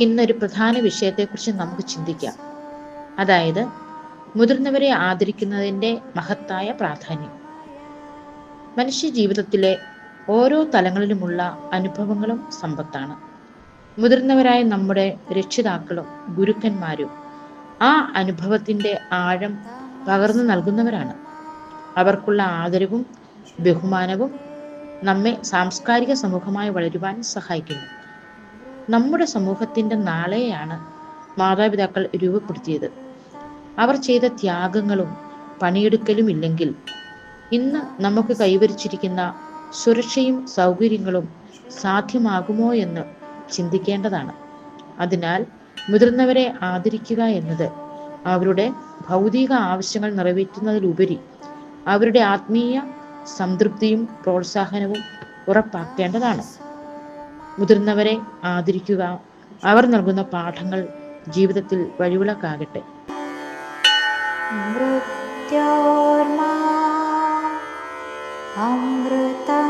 ഇന്നൊരു പ്രധാന വിഷയത്തെക്കുറിച്ച് നമുക്ക് ചിന്തിക്കാം. അതായത് മുതിർന്നവരെ ആദരിക്കുന്നതിന്റെ മഹത്തായ പ്രാധാന്യം. മനുഷ്യ ജീവിതത്തിലെ ഓരോ തലങ്ങളിലുമുള്ള അനുഭവങ്ങളും സമ്പത്താണ്. മുതിർന്നവരായ നമ്മുടെ രക്ഷിതാക്കളും ഗുരുക്കന്മാരും ആ അനുഭവത്തിന്റെ ആഴം പകർന്നു നൽകുന്നവരാണ്. അവർക്കുള്ള ആദരവും ബഹുമാനവും നമ്മെ സാംസ്കാരിക സമൂഹമായി വളരുവാൻ സഹായിക്കുന്നു. നമ്മുടെ സമൂഹത്തിന്റെ നാളെയാണ് മാതാപിതാക്കൾ രൂപപ്പെടുത്തിയത്. അവർ ചെയ്ത ത്യാഗങ്ങളും പണിയെടുക്കലും ഇല്ലെങ്കിൽ ഇന്ന് നമുക്ക് കൈവരിച്ചിരിക്കുന്ന സുരക്ഷയും സൗകര്യങ്ങളും സാധ്യമാകുമോ എന്ന് ചിന്തിക്കേണ്ടതാണ്. അതിനാൽ മുതിർന്നവരെ ആദരിക്കുക എന്നത് അവരുടെ ഭൗതിക ആവശ്യങ്ങൾ നിറവേറ്റുന്നതിലുപരി അവരുടെ ആത്മീയ സംതൃപ്തിയും പ്രോത്സാഹനവും ഉറപ്പാക്കേണ്ടതാണ്. മുതിർന്നവരെ ആദരിക്കുക. അവർ നൽകുന്ന പാഠങ്ങൾ ജീവിതത്തിൽ വഴിവിളക്കാകട്ടെ. അമൃത